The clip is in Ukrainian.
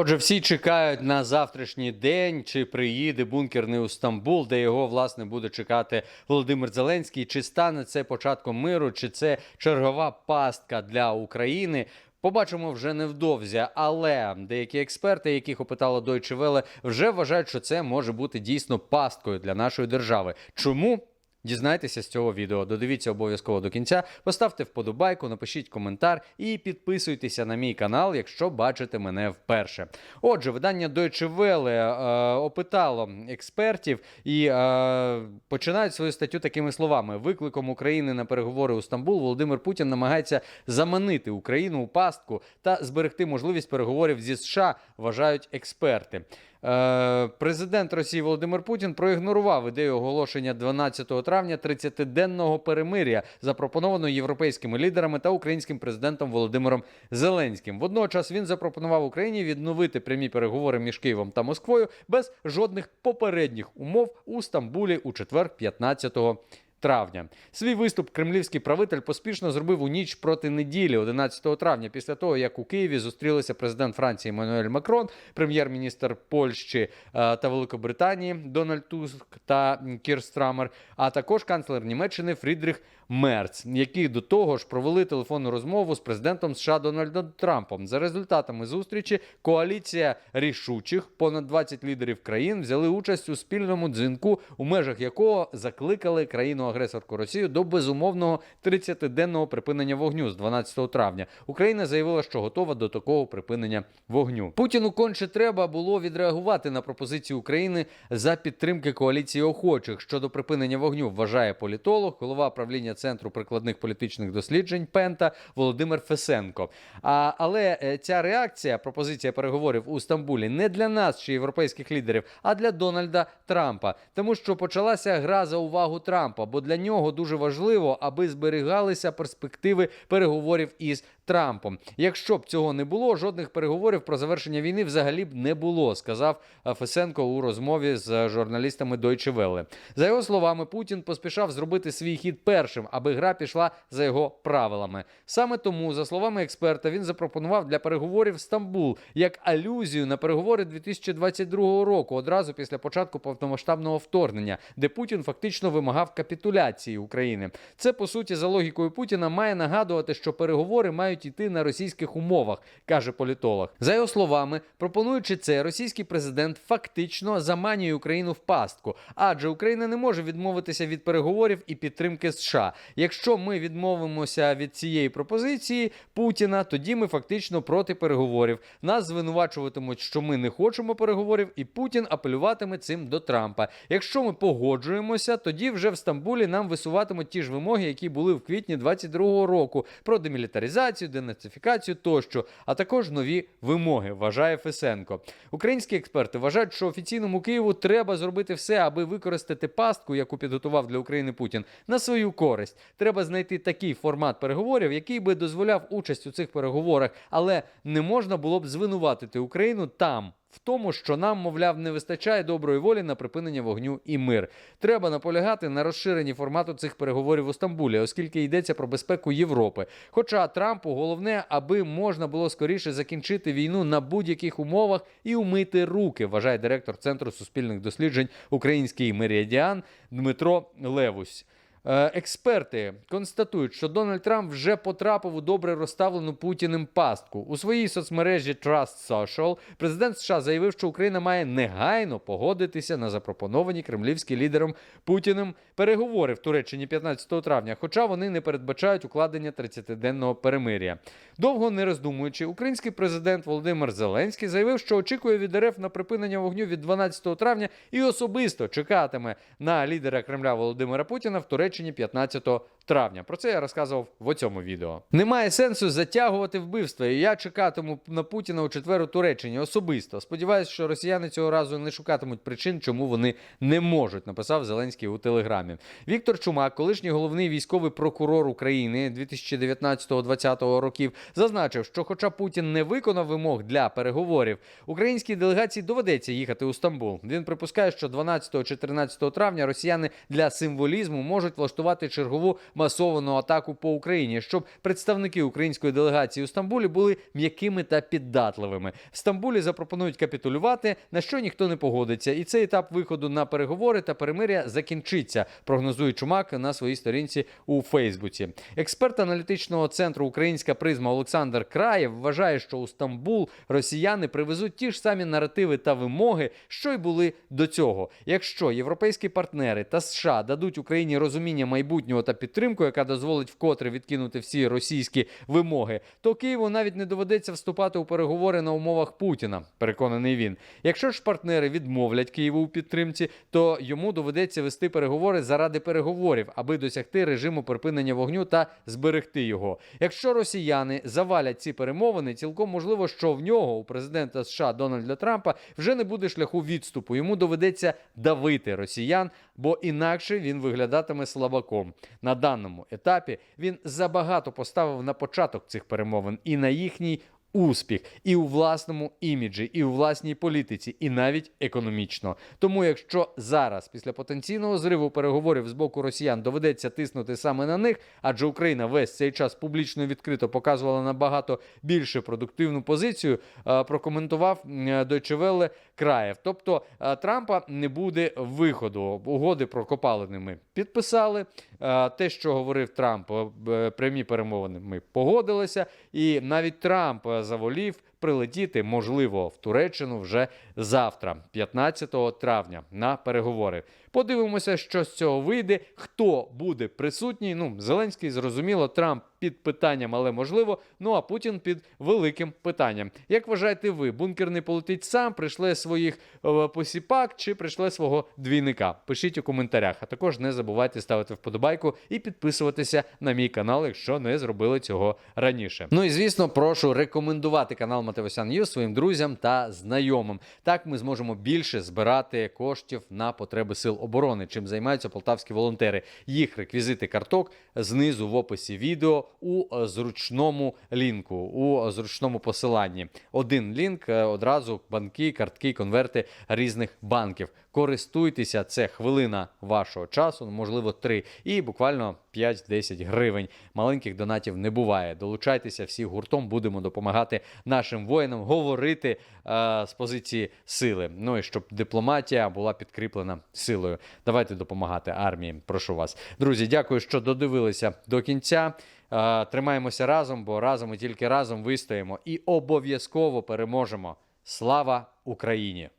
Отже, всі чекають на завтрашній день, чи приїде бункерний у Стамбул, де його власне буде чекати Володимир Зеленський. Чи стане це початком миру, чи це чергова пастка для України? Побачимо вже невдовзі, але деякі експерти, яких опитала Deutsche Welle, вже вважають, що це може бути дійсно пасткою для нашої держави. Чому? Дізнайтеся з цього відео. Додивіться обов'язково до кінця. Поставте вподобайку, напишіть коментар і підписуйтеся на мій канал, якщо бачите мене вперше. Отже, видання Deutsche Welle е, опитало експертів і е, починають свою статтю такими словами: викликом України на переговори у Стамбул Володимир Путін намагається заманити Україну у пастку та зберегти можливість переговорів зі США, вважають експерти. Е, Президент Росії Володимир Путін проігнорував ідею оголошення 12 травня 30-денного перемиря, запропонованого європейськими лідерами та українським президентом Володимиром Зеленським. Водночас він запропонував Україні відновити прямі переговори між Києвом та Москвою без жодних попередніх умов у Стамбулі у четвер, 15 Травня. Свій виступ кремлівський правитель поспішно зробив у ніч проти неділі, 11 травня, після того як у Києві зустрілися президент Франції Еммануель Макрон, прем'єр-міністр Польщі е, та Великобританії Дональд Туск та Кір а також канцлер Німеччини Фрідріх Мерц, які до того ж провели телефонну розмову з президентом США Дональдом Трампом. За результатами зустрічі коаліція рішучих понад 20 лідерів країн взяли участь у спільному дзвінку, у межах якого закликали країну-агресорку Росію до безумовного 30-денного припинення вогню з 12 травня. Україна заявила, що готова до такого припинення вогню. Путіну конче треба було відреагувати на пропозицію України за підтримки коаліції охочих щодо припинення вогню. Вважає політолог, голова правління центру прикладних політичних досліджень Пента Володимир Фесенко. А, але е, ця реакція, пропозиція переговорів у Стамбулі, не для нас чи європейських лідерів, а для Дональда Трампа, тому що почалася гра за увагу Трампа, бо для нього дуже важливо, аби зберігалися перспективи переговорів із Трампом. Якщо б цього не було, жодних переговорів про завершення війни взагалі б не було, сказав е, Фесенко у розмові з журналістами Deutsche Welle. За його словами, Путін поспішав зробити свій хід першим, аби гра пішла за його правилами. Саме тому, за словами експерта, він запропонував для переговорів Стамбул як алюзію на переговори 2022 року, одразу після початку повномасштабного вторгнення, де Путін фактично вимагав капітуляції України. Це по суті за логікою Путіна має нагадувати, що переговори мають йти на російських умовах, каже політолог. За його словами, пропонуючи це, російський президент фактично заманює Україну в пастку, адже Україна не може відмовитися від переговорів і підтримки США. Якщо ми відмовимося від цієї пропозиції Путіна, тоді ми фактично проти переговорів. Нас звинувачуватимуть, що ми не хочемо переговорів, і Путін апелюватиме цим до Трампа. Якщо ми погоджуємося, тоді вже в Стамбулі нам висуватимуть ті ж вимоги, які були в квітні 22-го року про демілітаризацію, денацифікацію тощо, а також нові вимоги, вважає Фесенко. Українські експерти вважають, що офіційному Києву треба зробити все, аби використати пастку, яку підготував для України Путін, на свою користь. Треба знайти такий формат переговорів, який би дозволяв участь у цих переговорах, але не можна було б звинуватити Україну там. В тому, що нам, мовляв, не вистачає доброї волі на припинення вогню і мир. Треба наполягати на розширенні формату цих переговорів у Стамбулі, оскільки йдеться про безпеку Європи. Хоча Трампу головне, аби можна було скоріше закінчити війну на будь-яких умовах і умити руки, вважає директор Центру суспільних досліджень Український меридіан Дмитро Левусь. Е, Експерти констатують, що Дональд Трамп вже потрапив у добре розставлену Путіним пастку. У своїй соцмережі Trust Social президент США заявив, що Україна має негайно погодитися на запропоновані кремлівським лідером Путіним переговори в Туреччині 15 травня, хоча вони не передбачають укладення 30-денного перемиря. Довго не роздумуючи, український президент Володимир Зеленський заявив, що очікує від РФ на припинення вогню від 12 травня і особисто чекатиме на лідера Кремля Володимира Путіна в Туреччині 15 травня. Про це я розказував в цьому відео. Немає сенсу затягувати вбивства. І я чекатиму на Путіна у четвер у Туреччині особисто. Сподіваюсь, що росіяни цього разу не шукатимуть причин, чому вони не можуть. Написав Зеленський у телеграмі. Віктор Чумак, колишній головний військовий прокурор України 2019-2020 років, зазначив, що, хоча Путін не виконав вимог для переговорів, українській делегації доведеться їхати у Стамбул. Він припускає, що 12-14 травня росіяни для символізму можуть влаштувати чергову масовану атаку по Україні, щоб представники української делегації у Стамбулі були м'якими та піддатливими. В Стамбулі запропонують капітулювати, на що ніхто не погодиться, і цей етап виходу на переговори та перемиря закінчиться. Прогнозує Чумак на своїй сторінці у Фейсбуці. Експерт аналітичного центру Українська призма Олександр Краєв вважає, що у Стамбул росіяни привезуть ті ж самі наративи та вимоги, що й були до цього. Якщо європейські партнери та США дадуть Україні розуміння майбутнього та підтримку, яка дозволить вкотре відкинути всі російські вимоги, то Києву навіть не доведеться вступати у переговори на умовах Путіна. Переконаний він. Якщо ж партнери відмовлять Києву у підтримці, то йому доведеться вести переговори заради переговорів, аби досягти режиму припинення вогню та зберегти його. Якщо росіяни завалять ці перемовини, цілком можливо, що в нього у президента США Дональда Трампа вже не буде шляху відступу. Йому доведеться давити росіян, бо інакше він виглядатиме слабаком. На даному етапі він забагато поставив на початок цих перемовин і на їхній. Успіх і у власному іміджі, і у власній політиці, і навіть економічно. Тому, якщо зараз, після потенційного зриву переговорів з боку росіян, доведеться тиснути саме на них, адже Україна весь цей час публічно відкрито показувала набагато більше продуктивну позицію, е, прокоментував м, Deutsche Welle Краєв. Тобто е, Трампа не буде виходу. Угоди про Копалиними підписали. Е, Те, що говорив Трамп, е, прямі перемовини ми погодилися, і навіть Трамп е, заволів прилетіти, можливо, в Туреччину вже завтра, 15 травня, на переговори. Подивимося, що з цього вийде, хто буде присутній. Ну, Зеленський, зрозуміло, Трамп під питанням, але можливо. Ну а Путін під великим питанням. Як вважаєте ви, бункер не полетить сам, прийшле своїх е, посіпак чи прийшле свого двійника? Пишіть у коментарях. А також не забувайте ставити вподобайку і підписуватися на мій канал, якщо не зробили цього раніше. Ну і звісно, прошу рекомендувати канал Матевосян Ньюс своїм друзям та знайомим. Так ми зможемо більше збирати коштів на потреби сил оборони, чим займаються полтавські волонтери. Їх реквізити карток знизу в описі відео у е, зручному лінку, у е, зручному посиланні. Один лінк е, одразу банки, картки, конверти різних банків. Користуйтеся, це хвилина вашого часу, можливо, три, і буквально 5-10 гривень. Маленьких донатів не буває. Долучайтеся всі гуртом, будемо допомагати нашим воїнам говорити е, з позиції сили. Ну і щоб дипломатія була підкріплена силою. Давайте допомагати армії. Прошу вас, друзі. Дякую, що додивилися до кінця. Е, тримаємося разом, бо разом і тільки разом вистоїмо і обов'язково переможемо. Слава Україні!